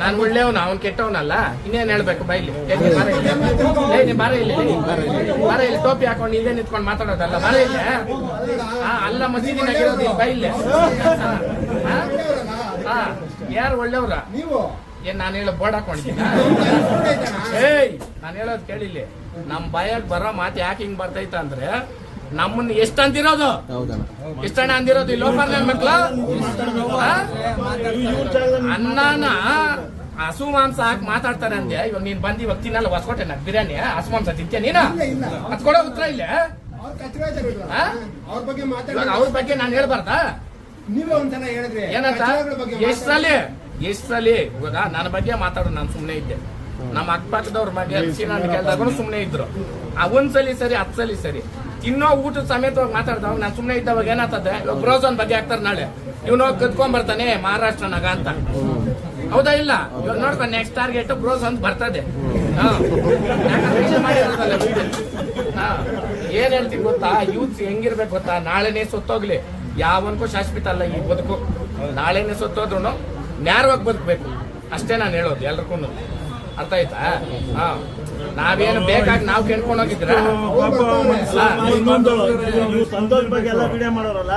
ನಾನು ಒಳ್ಳೆಯವನು, ಅವ್ನು ಕೆಟ್ಟವನಲ್ಲ. ಇನ್ನೇನ್ ಹೇಳ್ಬೇಕು? ಬೈಲಿ ಬಾರ ಇಲ್ಲಿ. ಬರ ಇಲ್ಲಿ. ಟೋಪಿ ಹಾಕೊಂಡು ಇಲ್ಲೇ ನಿಂತ್ಕೊಂಡು ಮಾತಾಡೋದಲ್ಲ. ಬಾರ ಇಲ್ಲ ಅಲ್ಲ ಮಸೀದಿನಾಗಿರೋದು ಬೈಲಿ ಹಾ ಯಾರು ಒಳ್ಳೆಯವ್ರ? ಏನ್ ನಾನು ಹೇಳೋ ಬೋರ್ಡ್ ಹಾಕೊಂಡಿದ್ದೀನಿ? ಏಯ್, ನಾನು ಹೇಳೋದು ಕೇಳಿಲ್ಲಿ. ನಮ್ ಬಾಯಾಗ ಬರೋ ಮಾತು ಯಾಕೆ ಹಿಂಗ್ ಬರ್ತೈತ ಅಂದ್ರೆ ನಮ್ಮನ್ನ ಎಷ್ಟು ಅಂತಿರೋದು ಎಷ್ಟಣ್ಣ ಅಂದಿರೋದು? ಈ ಲೋಕಲ್ ಮಕ್ಳು? ಅನ್ನನ ಹಸು ಮಾಂಸ ಹಾಕಿ ಮಾತಾಡ್ತಾರೆ ಅಂದೆ. ಇವಾಗ ನೀನ್ ಬಂದಿ ಇವಾಗ ತಿನ್ನಲ್ಲ ಹೊಸ್ಕೊಟ್ಟೆ ನಾ ಬಿರಿಯಾನಿ ಹಸು ಮಾಂಸ ತಿಂತೀಯ ನೀನ? ಅದ್ ಉತ್ತರ ಇಲ್ಲ? ಅವ್ರ ಬಗ್ಗೆ ಇವಾಗ ಮಾತಾಡಿ ಅವ್ರ ಬಗ್ಗೆ ನಾನು ಹೇಳ್ಬಾರ್ದಾ? ನೀವೇ ಒಂದ್ಸಲ ಹೇಳಿದ್ರಿ ಏನಂತ? ಕಚರಾಗಳ ಬಗ್ಗೆ ಎಷ್ಟ್ ಸಲಿ? ಇವಾಗ ನನ್ನ ಬಗ್ಗೆ ಮಾತಾಡೋ ನಾನು ಸುಮ್ನೆ ಇದ್ದೆ. ನಮ್ಮ ಅಕ್ಕಪಕ್ಕದವ್ರ ಬಗ್ಗೆ ನಾನು ಕೇಳಿದಾಗ ಸುಮ್ನೆ ಇದ್ರು. ಆ ಒಂದ್ಸಲಿ ಸರಿ ಹತ್ತು ಸಲಿ ಸರಿ. ತಿನ್ನೋ ಊಟದ ಸಮೇತವಾಗಿ ಮಾತಾಡ್ತಾವ. ನಾನು ಸುಮ್ಮನೆ ಇದ್ದವಾಗ ಏನಾಗ್ತದೆ? ಬ್ರೋಸನ್ ಬಗ್ಗೆ ಹಾಕ್ತಾರೆ ನಾಳೆ. ಇವ್ನು ಹೋಗಿ ಕದ್ಕೊಂಡ್ ಬರ್ತಾನೆ ಮಹಾರಾಷ್ಟ್ರನಾಗ ಅಂತ. ಹೌದಾ ಇಲ್ಲ? ನೋಡ್ಕೊ ನೆಕ್ಸ್ಟ್ ಟಾರ್ಗೆಟ್ ಬ್ರೋಸ್ ಅಂತ ಬರ್ತದೆ. ಏನ್ ಹೇಳ್ತೀನಿ ಗೊತ್ತಾ? ಯೂತ್ಸ್ ಹೆಂಗಿರ್ಬೇಕು ಗೊತ್ತಾ? ನಾಳೆನೇ ಸೊತ್ತೋಗ್ಲಿ. ಯಾವನ್ಗೂ ಶಾಶ್ವತ ಅಲ್ಲ ಈ ಬದುಕು. ನಾಳೆನೆ ಸೊತ್ತೋದ್ರು ನ್ಯಾರವಾಗಿ ಬದುಕಬೇಕು. ಅಷ್ಟೇ ನಾನು ಹೇಳೋದು ಎಲ್ರಿಗೂ ಅರ್ಥ ಆಯ್ತಾ? ಹಾ. ನಾವೇನು ಬೇಕಾಗಿ ನಾವು ಕೇಳ್ಕೊಂಡು ಸಂತೋಷ ಪಾಪ ಇನ್ನೊಂದು ನೀವು ಸಂತೋಷ್ ಬಗ್ಗೆ ಎಲ್ಲ ವಿಡಿಯೋ ಮಾಡೋರಲ್ಲ?